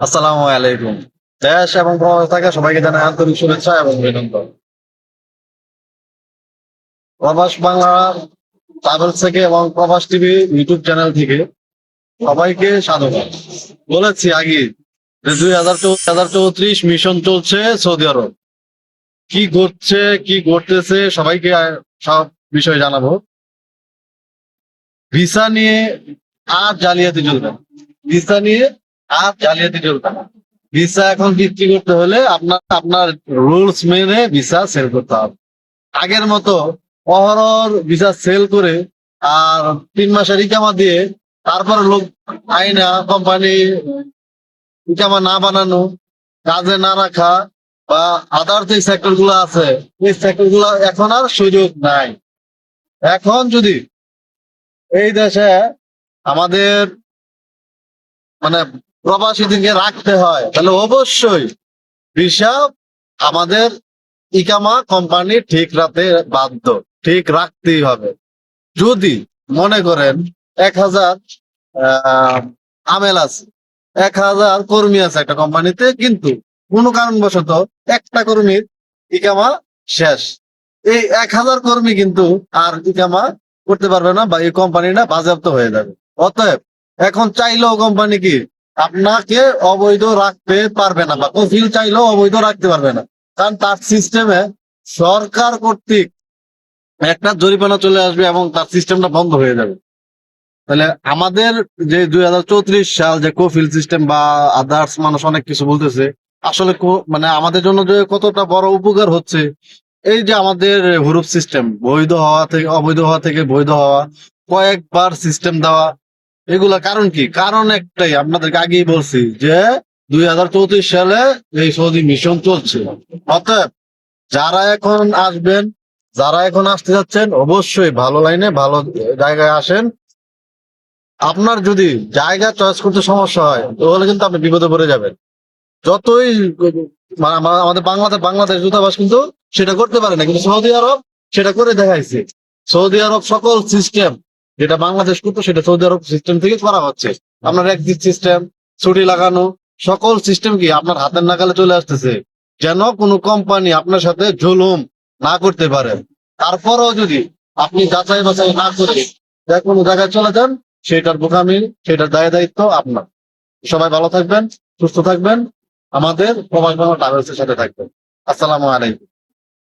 আসসালামু আলাইকুম। দেশ এবং প্রবাস থাকা সবাইকে জানাই আন্তরিক শুভেচ্ছা এবং অভিনন্দন। প্রবাস বাংলা ট্রাভেলস থেকে এবং প্রবাস টিভি ইউটিউব চ্যানেল থেকে সবাইকে স্বাগত। বলেছি আগে যে দুই হাজার হাজার চৌত্রিশ মিশন চলছে সৌদি আরব। কি ঘটছে, কি ঘটতেছে, সবাইকে সব বিষয় জানাব। ভিসা নিয়ে আর জালিয়াতি চলবে। ভিসা নিয়ে আর জালিয়াতি চলবে না। ভিসা এখন বিক্রি করতে হলে আপনার আপনার রুলস মেনে ভিসা সেল করতে হবে। আগের মতো অহরহর ভিসা সেল করে আর তিন মাসের ইকামা দিয়ে তারপর লোক আইনা কোম্পানি ইকামা না বানানো, কাজে না রাখা বা আদার যে সেক্টরগুলো আছে, এই সেক্টরগুলো এখন আর সুযোগ নাই। এখন যদি এই দেশে আমাদের মানে প্রবাসীদেরকে রাখতে হয়, তাহলে অবশ্যই হিসাব আমাদের ইকামা কোম্পানি ঠিক রাখতে বাধ্য, ঠিক রাখতেই হবে। যদি মনে করেন এক হাজার আমেল আছে, এক হাজার কর্মী আছে একটা কোম্পানিতে কিন্তু কোনো কারণবশত একটা কর্মীর ইকামা শেষ। এই এক হাজার কর্মী কিন্তু আর ইকামা করতে পারবে না বা এই কোম্পানিটা বাজেয়াপ্ত হয়ে যাবে। অতএব এখন চাইলেও কোম্পানি কি আপনাকে অবৈধ রাখতে পারবে না বা কফিল চাইলেও অবৈধ রাখতে পারবে না। কারণ তার সিস্টেমে সরকার কর্তৃক একটা জরিমানা চলে আসবে এবং তার সিস্টেমটা বন্ধ হয়ে যাবে। তাহলে আমাদের যে দুই হাজার চৌত্রিশ সাল যে কফিল সিস্টেম বা আদার্স মানুষ অনেক কিছু বলতেছে, আসলে মানে আমাদের জন্য যে কতটা বড় উপকার হচ্ছে, এই যে আমাদের হুরুপ সিস্টেম বৈধ হওয়া থেকে, অবৈধ হওয়া থেকে বৈধ হওয়া, কয়েকবার সিস্টেম দেওয়া এগুলা কারণ কি? কারণ একটাই, আপনাদেরকে আগেই বলছি যে দুই হাজার চৌত্রিশ সালে এই সৌদি মিশন চলছে। অতএব যারা এখন আসবেন, যারা এখন আসতে যাচ্ছেন, অবশ্যই ভালো লাইনে, ভালো জায়গায় আসেন। আপনার যদি জায়গা চয়েস করতে সমস্যা হয়, তাহলে কিন্তু আপনি বিপদে পড়ে যাবেন। যতই আমাদের বাংলাদেশ বাংলাদেশ দূতাবাস কিন্তু সেটা করতে পারে না, কিন্তু সৌদি আরব সেটা করে দেখাইছে। সৌদি আরব সকল সিস্টেম যেটা বাংলাদেশ করতো, সেটা সৌদি আরব সিস্টেম থেকে করা হচ্ছে। আপনার এক্সিট সিস্টেম ছুটি লাগানো, সকল সিস্টেম কি আপনার হাতের নাগালে চলে আসতেছে। যেন কোনো কোম্পানি আপনার সাথে জুলুম না করতে পারে। তারপরেও যদি আপনি যাচাই বাছাই না করে যে কোনো জায়গায় চলে যান, সেটার বোকামি, সেটার দায় দায়িত্ব আপনার। সবাই ভালো থাকবেন, সুস্থ থাকবেন। আমাদের প্রবাস বাংলা ট্রাভেলসের সাথে থাকবেন। আসসালামু আলাইকুম।